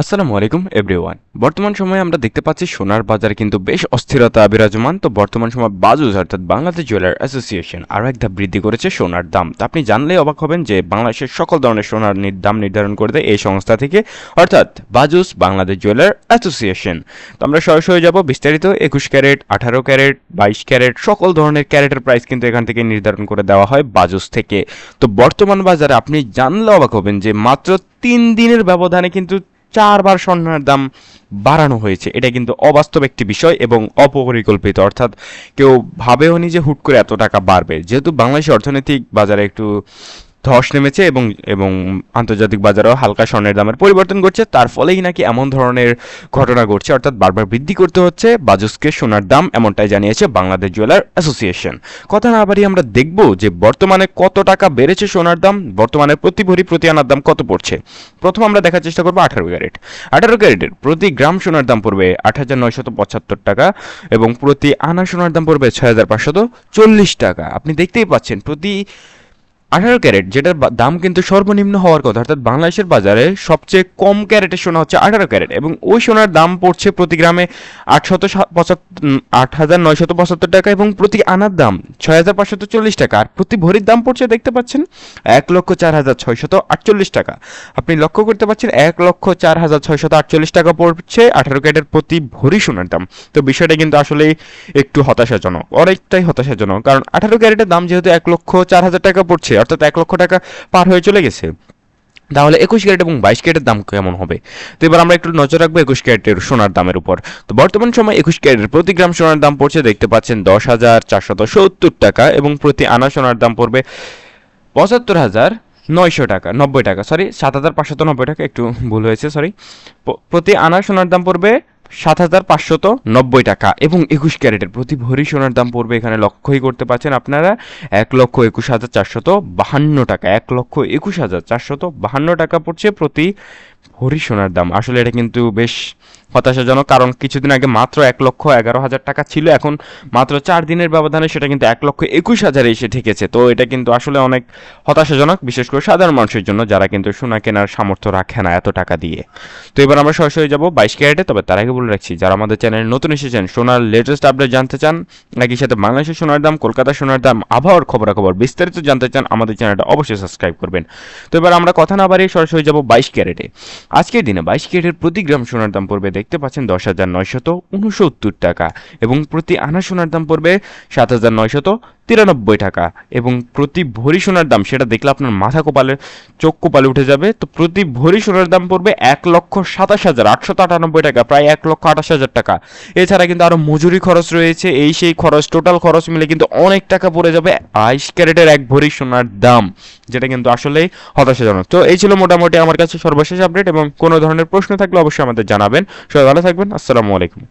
আসসালামু আলাইকুম এভরিওয়ান বর্তমান সময়ে আমরা দেখতে পাচ্ছি সোনার বাজারে কিন্তু বেশ অস্থিরতা বিরাজমান। তো বর্তমান সময় বাজুজ অর্থাৎ বাংলাদেশ জুয়েলার অ্যাসোসিয়েশন আরও এক ধাপ বৃদ্ধি করেছে সোনার দাম। তো আপনি জানলেই অবাক হবেন যে বাংলাদেশের সকল ধরনের সোনার দাম নির্ধারণ করে দেয় এই সংস্থা থেকে, অর্থাৎ বাজুস বাংলাদেশ জুয়েলার অ্যাসোসিয়েশন। তো আমরা সরাসরি যাব বিস্তারিত, একুশ ক্যারেট, আঠারো ক্যারেট, বাইশ ক্যারেট, সকল ধরনের ক্যারেটের প্রাইস কিন্তু এখান থেকে নির্ধারণ করে দেওয়া হয় বাজুস থেকে। তো বর্তমান বাজারে আপনি জানলে অবাক হবেন যে মাত্র তিন দিনের ব্যবধানে কিন্তু চারবার স্বর্ণের দাম বাড়ানো হয়েছে। এটা কিন্তু অবাস্তব একটি বিষয় এবং অপরিকল্পিত। অর্থাৎ কেউ ভাবেও নি যে হুট করে এত টাকা বাড়বে। যেহেতু বাংলাদেশের অর্থনৈতিক বাজারে একটু ধস নেমেছে এবং এবং আন্তর্জাতিক বাজারেও হালকা স্বর্ণের দামের পরিবর্তন ঘটছে। তার ফলেই নাকি এমন ধরনের ঘটনা ঘটছে, অর্থাৎ বারবার বৃদ্ধি করতে হচ্ছে। বাজুসকে সোনার দাম এমনটাই জানিয়েছে বাংলাদেশ জুয়েলার অ্যাসোসিয়েশন। কথা না বাড়িয়ে আমরা দেখব যে বর্তমানে কত টাকা বেড়েছে সোনার দাম, বর্তমানে প্রতি ভরি প্রতি আনার দাম কত পড়ছে। প্রথম আমরা দেখার চেষ্টা করব আঠারো ক্যারেট। আঠারো ক্যারেটের প্রতি গ্রাম সোনার দাম পড়বে আট হাজার নয়শত পঁচাত্তর টাকা এবং প্রতি আনা সোনার দাম পড়বে ছয় হাজার পাঁচশত চল্লিশ টাকা। আপনি দেখতেই পাচ্ছেন প্রতি আঠারো ক্যারেট, যেটার দাম কিন্তু সর্বনিম্ন হওয়ার কথা। অর্থাৎ বাংলাদেশের বাজারে সবচেয়ে কম ক্যারেটের সোনা হচ্ছে আঠারো ক্যারেট এবং ওই সোনার দাম পড়ছে প্রতি গ্রামে আটশত পঁচাত্তর আট হাজার নয়শত পঁচাত্তর টাকা এবং প্রতি আনার দাম ছয় হাজার পাঁচশত চল্লিশ টাকা। আর প্রতি ভরির দাম পড়ছে, দেখতে পাচ্ছেন, এক লক্ষ চার হাজার ছয়শত আটচল্লিশ টাকা। আপনি লক্ষ্য করতে পাচ্ছেন, এক লক্ষ চার হাজার ছয়শত আটচল্লিশ টাকা পড়ছে আঠারো ক্যারেটের প্রতি ভরি সোনার দাম। তো বিষয়টা কিন্তু আসলেই একটু হতাশাজনক, অনেকটাই হতাশাজনক। কারণ আঠারো ক্যারেটের দাম যেহেতু এক লক্ষ চার হাজার টাকা পড়ছে অর্থাৎ এক লক্ষ টাকা পার হয়ে চলে গেছে। তাহলে একুশ ক্যারেট এবং বাইশ ক্যারেটের দাম কেমন হবে? তো এবার আমরা একটু নজর রাখব একুশ ক্যারেটের সোনার দামের উপর। তো বর্তমান সময় একুশ ক্যারেটের প্রতি গ্রাম সোনার দাম পড়ছে, দেখতে পাচ্ছেন দশ হাজার চারশত সত্তর টাকা এবং প্রতি আনা সোনার দাম পড়বে পঁচাত্তর হাজার নয়শো টাকা, নব্বই টাকা সরি সাত হাজার পাঁচশত নব্বই টাকা, একটু ভুল হয়েছে সরি প্রতি আনা সোনার দাম পড়বে সাত হাজার পাঁচশত নব্বই টাকা এবং একুশ ক্যারেটের প্রতি ভরি সোনার দাম পড়বে এখানে লক্ষ্যই করতে পারছেন আপনারা। এক লক্ষ একুশ হাজার চারশত বাহান্ন টাকা, এক লক্ষ একুশ হাজার চারশত বাহান্ন টাকা পড়ছে প্রতি ভরি সোনার দাম। আসলে এটা কিন্তু বেশ হতাশাজনক, কারণ কিছুদিন আগে মাত্র এক লক্ষ এগারো হাজার টাকা ছিল, এখন মাত্র চার দিনের ব্যবধানে সেটা কিন্তু এক লক্ষ একুশ হাজারে এসে ঠেকেছে। তো এটা কিন্তু আসলে অনেক হতাশাজনক, বিশেষ করে সাধারণ মানুষের জন্য, যারা কিন্তু সোনা কেনার সামর্থ্য রাখে না এত টাকা দিয়ে। তো এবার আমরা সরাসরি যাব বাইশ ক্যারেটে, তবে তার আগে বলে রাখছি, যারা আমাদের চ্যানেলে নতুন এসেছেন, সোনার লেটেস্ট আপডেট জানতে চান একই সাথে বাংলাদেশের সোনার দাম কলকাতার সোনার দাম, আবহাওয়ার খবরাখবর বিস্তারিত জানতে চান, আমাদের চ্যানেলটা অবশ্যই সাবস্ক্রাইব করবেন। তো এবার আমরা কথা না বাড়িয়ে সরাসরি যাব বাইশ ক্যারেটে। আজকের দিনে বাইশ ক্যারেটের প্রতি গ্রাম সোনার দাম পড়বে দেখতে পাচ্ছেন দশ হাজার নয়শত উনসত্তর টাকা এবং প্রতি আনা সোনার দাম পড়বে সাত হাজার নয়শত তিরানব্বই টাকা। এবং প্রতি ভরি সোনার দাম, সেটা দেখলে আপনার মাথা কপালে চোখ কপালে উঠে যাবে, তো প্রতি ভরি সোনার দাম পড়বে এক লক্ষ সাতাশ হাজার আটশত আটানব্বই টাকা, প্রায় এক লক্ষ আঠাশ হাজার টাকা। এছাড়া কিন্তু আরও মজুরি খরচ রয়েছে, এই সেই খরচ টোটাল খরচ মিলে কিন্তু অনেক টাকা পড়ে যাবে বাইশ ক্যারেটের এক ভরি সোনার দাম, যেটা কিন্তু আসলেই হতাশাজনক। তো এই ছিল মোটামুটি আমার কাছে সর্বশেষ আপডেট এবং কোনো ধরনের প্রশ্ন থাকলে অবশ্যই আমাদের জানাবেন। সবাই ভালো থাকবেন, আসসালামু আলাইকুম।